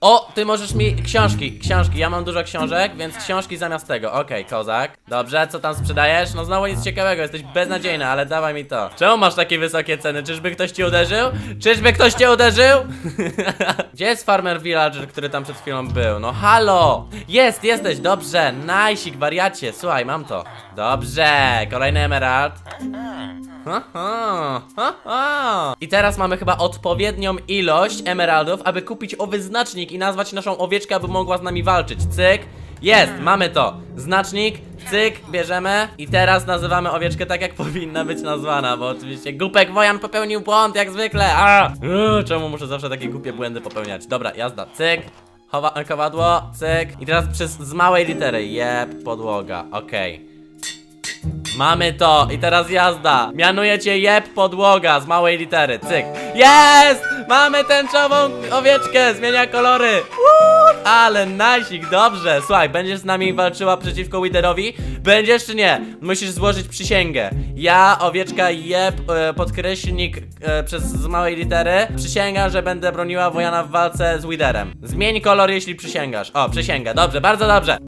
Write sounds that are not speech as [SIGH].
O, ty możesz mi książki, książki, ja mam dużo książek, więc książki zamiast tego. Okej, kozak. Dobrze, co tam sprzedajesz? No znowu nic ciekawego, jesteś beznadziejny, ale dawaj mi to. Czemu masz takie wysokie ceny? Czyżby ktoś cię uderzył? Czyżby ktoś cię uderzył? [LAUGHS] Gdzie jest Farmer Villager, który tam przed chwilą był? No halo! Jest, jesteś, dobrze, najsik, wariacie, słuchaj, mam to. Dobrze, kolejny emerald. Ha, ha, ha, ha. I teraz mamy chyba odpowiednią ilość emeraldów, aby kupić owy znacznik i nazwać naszą owieczkę, aby mogła z nami walczyć. Cyk. Jest, mamy to. Znacznik, cyk, bierzemy i teraz nazywamy owieczkę tak, jak [LAUGHS] powinna być nazwana, bo oczywiście głupek Wojan popełnił błąd, jak zwykle. A! Uuu, czemu muszę zawsze takie głupie błędy popełniać? Dobra, jazda, cyk. Chowa kowadło, cyk. I teraz przez z małej litery. Jeb, podłoga, okej. Mamy to i teraz jazda. Mianuję cię jeb podłoga z małej litery. Cyk. Jest! Mamy tęczową owieczkę, zmienia kolory. Woo! Ale nasik, dobrze. Słuchaj, będziesz z nami walczyła przeciwko Witherowi? Będziesz czy nie? Musisz złożyć przysięgę. Ja, owieczka jeb, e, podkreślnik e, przez z małej litery. Przysięgam, że będę broniła Wojana w walce z Witherem. Zmień kolor, jeśli przysięgasz. O, przysięga. Dobrze, bardzo dobrze.